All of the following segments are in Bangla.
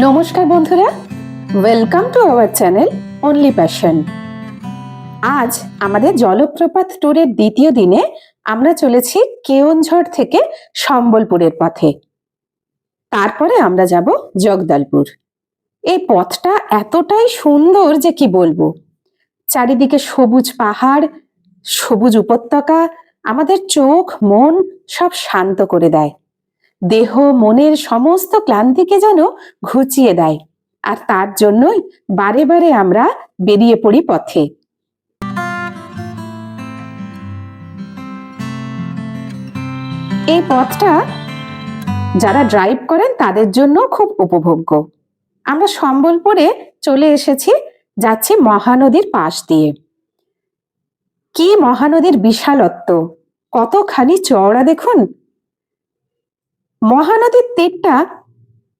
নমস্কার বন্ধুরা। Welcome to our channel only passion আজ আমাদের জলপ্রপাত ট্যুরের দ্বিতীয় দিনে আমরা চলেছি কেওনঝড় থেকে সম্বলপুরের পথে। তারপরে আমরা যাব জগদলপুর। এই পথটা এতটাই সুন্দর যে কি বলব? চারিদিকে সবুজ পাহাড়, সবুজ উপত্যকা, আমাদের চোখ, মন সব শান্ত করে দেয়। দেহ মনের সমস্ত ক্লান্তিকে যেন ঘুচিয়ে দেয়। আর তার জন্যই বারে বারে আমরা বেরিয়ে পড়ি পথে। এই পথটা যারা ড্রাইভ করেন তাদের জন্য খুব উপভোগ্য। আমরা সম্বলপুরে চলে এসেছি, যাচ্ছি মহানদীর পাশ দিয়ে। কি মহানদীর বিশালত্ব! কতখানি চওড়া দেখুন! মহানদীর তীরটা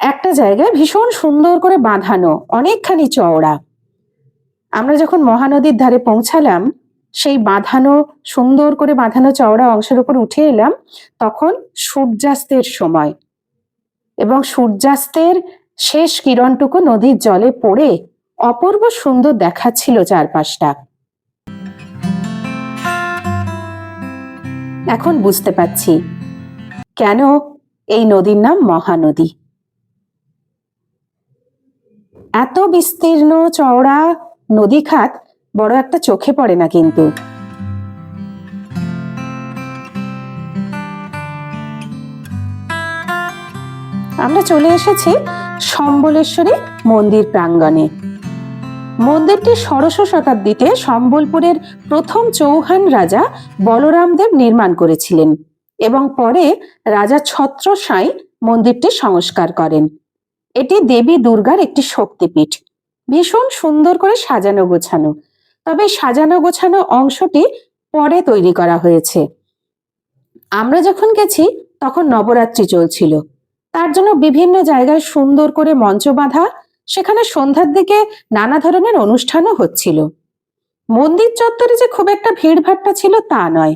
একটা জায়গায় ভীষণ সুন্দর করে বাঁধানো, অনেকখানি চওড়া। আমরা যখন মহানদীর ধারে পৌঁছালাম, সেই বাঁধানো, সুন্দর করে বাঁধানো চওড়া অংশের উপর উঠে এলাম, তখন সূর্যাস্তের সময়। এবং সূর্যাস্তের শেষ কিরণটুকু নদীর জলে পড়ে অপূর্ব সুন্দর দেখাচ্ছিল চারপাশটা। এখন বুঝতে পারছি, কেন এই নদীর নাম মহানদী। এত বিস্তীর্ণ, চওড়া নদী খাত বড় একটা চোখে পড়ে না কিন্তু। আমরা চলে এসেছি সম্বলেশ্বরী মন্দির প্রাঙ্গণে। মন্দিরটি ষোড়শ শতাব্দীতে সম্বলপুরের প্রথম চৌহান রাজা বলরামদেব নির্মাণ করেছিলেন। এবং পরে রাজা ছত্র সাঁই মন্দিরটি সংস্কার করেন। এটি দেবী দুর্গার একটি শক্তিপীঠ। ভীষণ সুন্দর করে সাজানো গোছানো। তবে সাজানো গোছানো অংশটি পরে তৈরি করা হয়েছে। আমরা যখন গেছি, তখন নবরাত্রি চলছিল। তার জন্য বিভিন্ন জায়গায় সুন্দর করে মঞ্চ বাঁধা, সেখানে সন্ধ্যার দিকে নানা ধরনের অনুষ্ঠানও হচ্ছিল। মন্দির চত্বরে যে খুব একটা ভিড়ভাট্টা ছিল তা নয়।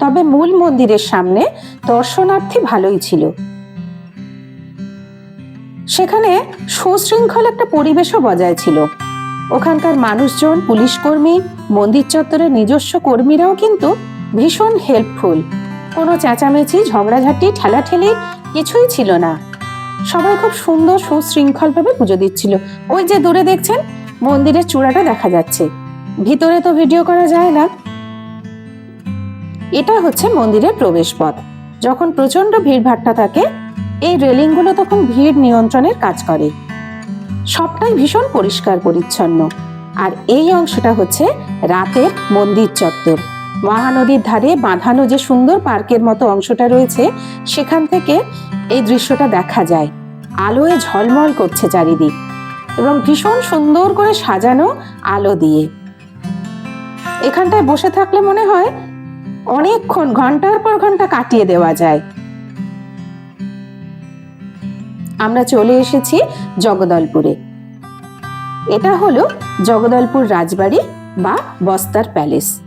তবে মূল মন্দিরের সামনে দর্শনার্থী ভালোই ছিল। সেখানে সুশৃঙ্খল একটা পরিবেশও বজায় ছিল। ওখানকার মানুষজন পুলিশ কর্মী মন্দির চত্বরের নিজস্ব কর্মীরাও কিন্তু ভীষণ হেল্পফুল কোনো চেঁচামেচি, ঝগড়াঝাটি, ঠেলাঠেলি কিছুই ছিল না। সবাই খুব সুন্দর সুশৃঙ্খল ভাবে পুজো দিচ্ছিল। ওই যে দূরে দেখছেন, মন্দিরের চূড়াটা দেখা যাচ্ছে। ভিতরে তো ভিডিও করা যায় না। এটা হচ্ছে মন্দিরের প্রবেশ পথ যখন প্রচণ্ড ভিড়ভাট্টা থাকে, এই রেলিংগুলো তখন ভিড় নিয়ন্ত্রণের কাজ করে। সবটাই ভীষণ পরিষ্কার পরিচ্ছন্ন। আর এই অংশটা হচ্ছে রাতের মন্দির চত্বর। মহানদীর ধারে বাঁধানো যে সুন্দর পার্কের মতো অংশটা রয়েছে, সেখান থেকে এই দৃশ্যটা দেখা যায়। আলোয় ঝলমল করছে চারিদিক এবং ভীষণ সুন্দর করে সাজানো আলো দিয়ে। এখানটায় বসে থাকলে মনে হয় অনেকক্ষণ, ঘণ্টার পর ঘণ্টা কাটিয়ে দেওয়া যায়। আমরা চলে এসেছি জগদলপুরে। এটা হলো জগদলপুর রাজবাড়ি বা বস্তার প্যালেস।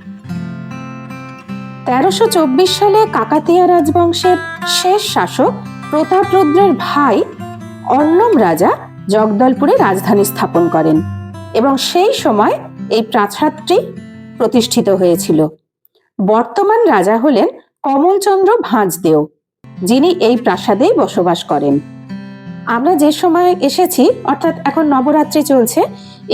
তেরোশো চব্বিশ সালে কাকাতিয়া রাজবংশের শেষ শাসক প্রতাপরুদ্রের ভাই অন্নম রাজা জগদলপুরে রাজধানী স্থাপন করেন এবং সেই সময় এই প্রাসাদটি প্রতিষ্ঠিত হয়েছিল। বর্তমান রাজা হলেন কমলচন্দ্র ভাঁজদেও, যিনি এই প্রাসাদেই বসবাস করেন। আমরা যে সময় এসেছি, অর্থাৎ এখন নবরাত্রি চলছে,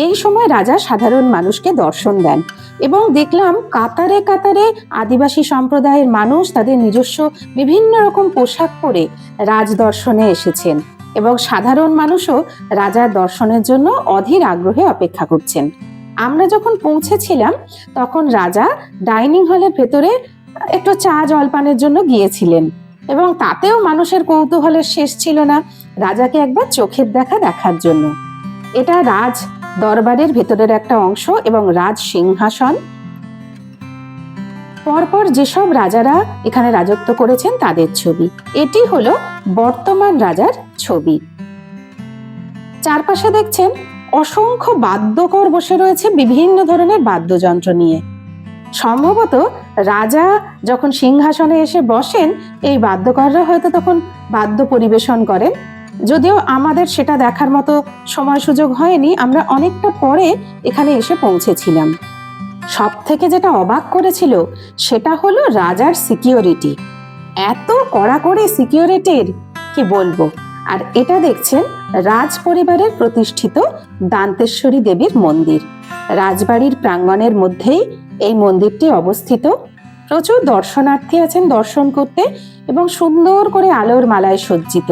এই সময় রাজা সাধারণ মানুষকে দর্শন দেন এবং দেখলাম কাতারে কাতারে আদিবাসী সম্প্রদায়ের মানুষ তাদের নিজস্ব বিভিন্ন রকম পোশাক পরে রাজ দর্শনে এসেছেন এবং সাধারণ মানুষও রাজার দর্শনের জন্য অধীর আগ্রহে অপেক্ষা করছেন। আমরা যখন পৌঁছেছিলাম, তখন রাজা ডাইনিং হলের ভেতরে একটু চা জলপানের জন্য গিয়েছিলেন এবং তাতেও মানুষের কৌতূহলের শেষ ছিল না রাজাকে একবার চোখের দেখা দেখার জন্য। এটা রাজ দরবারের ভেতরের একটা অংশ এবং রাজ সিংহাসন। পরপর যেসব রাজারা এখানে রাজত্ব করেছেন তাদের ছবি। এটি হলো বর্তমান রাজার ছবি। চারপাশে দেখছেন অসংখ্য বাদ্যকর বসে রয়েছে বিভিন্ন ধরনের বাদ্যযন্ত্র নিয়ে। সম্ভবত রাজা যখন সিংহাসনে এসে বসেন, এই বাদ্যকররা হয়তো তখন বাদ্য পরিবেশন করেন। যদিও আমাদের সেটা দেখার মতো সময় সুযোগ হয়নি, আমরা অনেকটা পরে এখানে এসে পৌঁছেছিলাম। সব থেকে যেটা অবাক করেছিল, সেটা হলো রাজার সিকিউরিটি। এত কড়া করে সিকিউরিটির, কি বলব? আর এটা দেখছেন রাজ পরিবারের প্রতিষ্ঠিত দান্তেশ্বরী দেবীর মন্দির। রাজবাড়ির প্রাঙ্গণের মধ্যেই এই মন্দিরটি অবস্থিত। প্রচুর দর্শনার্থী আছেন দর্শন করতে এবং সুন্দর করে আলোর মালায় সজ্জিত।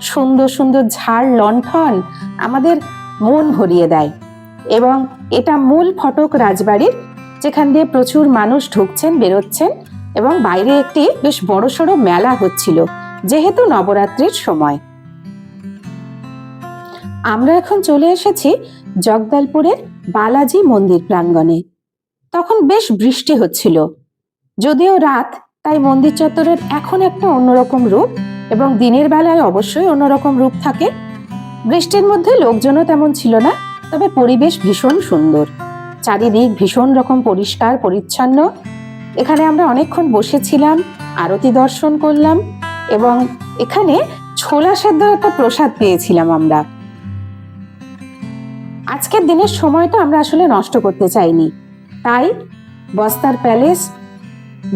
সুন্দর সুন্দর ঝাড় লণ্ঠন আমাদের মন ভরিয়ে দেয় এবং এটা মূল ফটক রাজবাড়ির, যেখান দিয়ে প্রচুর মানুষ ঢুকছেন, বেরোচ্ছেন এবং বাইরে একটি বেশ বড়সড় মেলা হচ্ছিল, যেহেতু নবরাত্রির সময়। আমরা এখন চলে এসেছি জগদলপুরের বালাজি মন্দির প্রাঙ্গণে। তখন বেশ বৃষ্টি হচ্ছিল। যদিও রাত, তাই মন্দির চত্বরের এখন একটা অন্যরকম রূপ এবং দিনের বেলায় অবশ্যই অন্যরকম রূপ থাকে। বৃষ্টির মধ্যে লোকজনও তেমন ছিল না, তবে পরিবেশ ভীষণ সুন্দর। চারিদিক ভীষণ রকম পরিষ্কার, পরিচ্ছন্ন। এখানে আমরা অনেকক্ষণ বসেছিলাম, আরতি দর্শন করলাম এবং এখানে ছোলা সেদ্ধ একটা প্রসাদ পেয়েছিলাম আমরা। আজকের দিনের সময়টা আমরা আসলে নষ্ট করতে চাইনি। তাই বস্তার প্যালেস,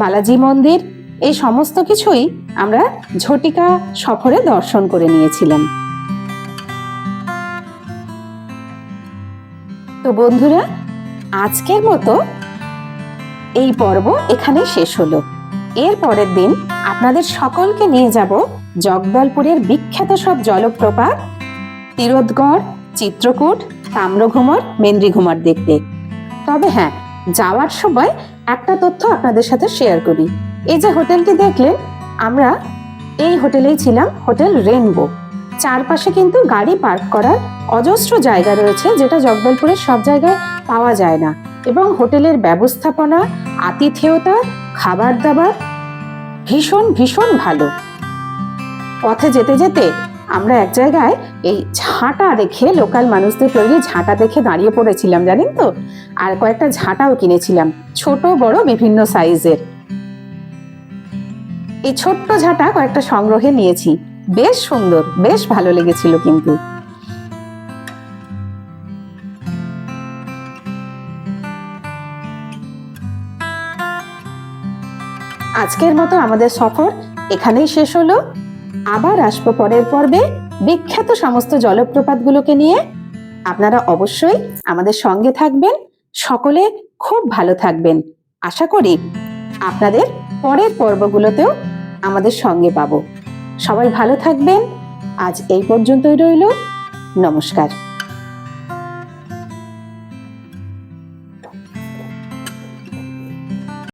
বালাজি মন্দির, এই সমস্ত কিছুই আমরা ঝটিকা সফরে দর্শন করে নিয়েছিলাম। তো বন্ধুরা, আজকের মতো এই পর্ব এখানে শেষ হলো। এর পরের দিন আপনাদের সকলকে নিয়ে যাব জগদলপুরের বিখ্যাত সব জলপ্রপাত তীরথগড় চিত্রকূট তাম্রঘুমর, মেন্দ্রিঘুমর দেখতে। তবে হ্যাঁ যাওয়ার সময় একটা তথ্য আপনাদের সাথে শেয়ার করি। এই যে হোটেলটি দেখলেন, আমরা এই হোটেলেই ছিলাম, হোটেল রেনবো। চারপাশে কিন্তু গাড়ি পার্ক করার অজস্র জায়গা রয়েছে, যেটা জগদলপুরের সব জায়গায় পাওয়া যায় না। এবং হোটেলের ব্যবস্থাপনা, আতিথেয়তা, খাবার দাবার ভীষণ ভীষণ ভালো। পথে যেতে যেতে আমরা এক জায়গায় এই ঝাঁটা দেখে লোকাল মানুষদের তৈরি ঝাঁটা দেখে দাঁড়িয়ে পড়েছিলাম, জানেন তো? আর কয়েকটা ঝাঁটাও কিনেছিলাম, ছোট, বড়, বিভিন্ন সাইজের। এই ছোট্ট ঝাঁটা কয়েকটা সংগ্রহে নিয়েছি। বেশ সুন্দর, বেশ ভালো লেগেছিল কিন্তু। আজকের মতো আমাদের সফর এখানেই শেষ হলো। আবার আসব পরের পর্বে বিখ্যাত সমস্ত জলপ্রপাতগুলোকে নিয়ে। আপনারা অবশ্যই আমাদের সঙ্গে থাকবেন। সকলে খুব ভালো থাকবেন। আশা করি আপনাদের পরের পর্বগুলোতেও আমাদের সঙ্গে পাবো। সবাই ভালো থাকবেন। আজ এই পর্যন্তই রইল। নমস্কার।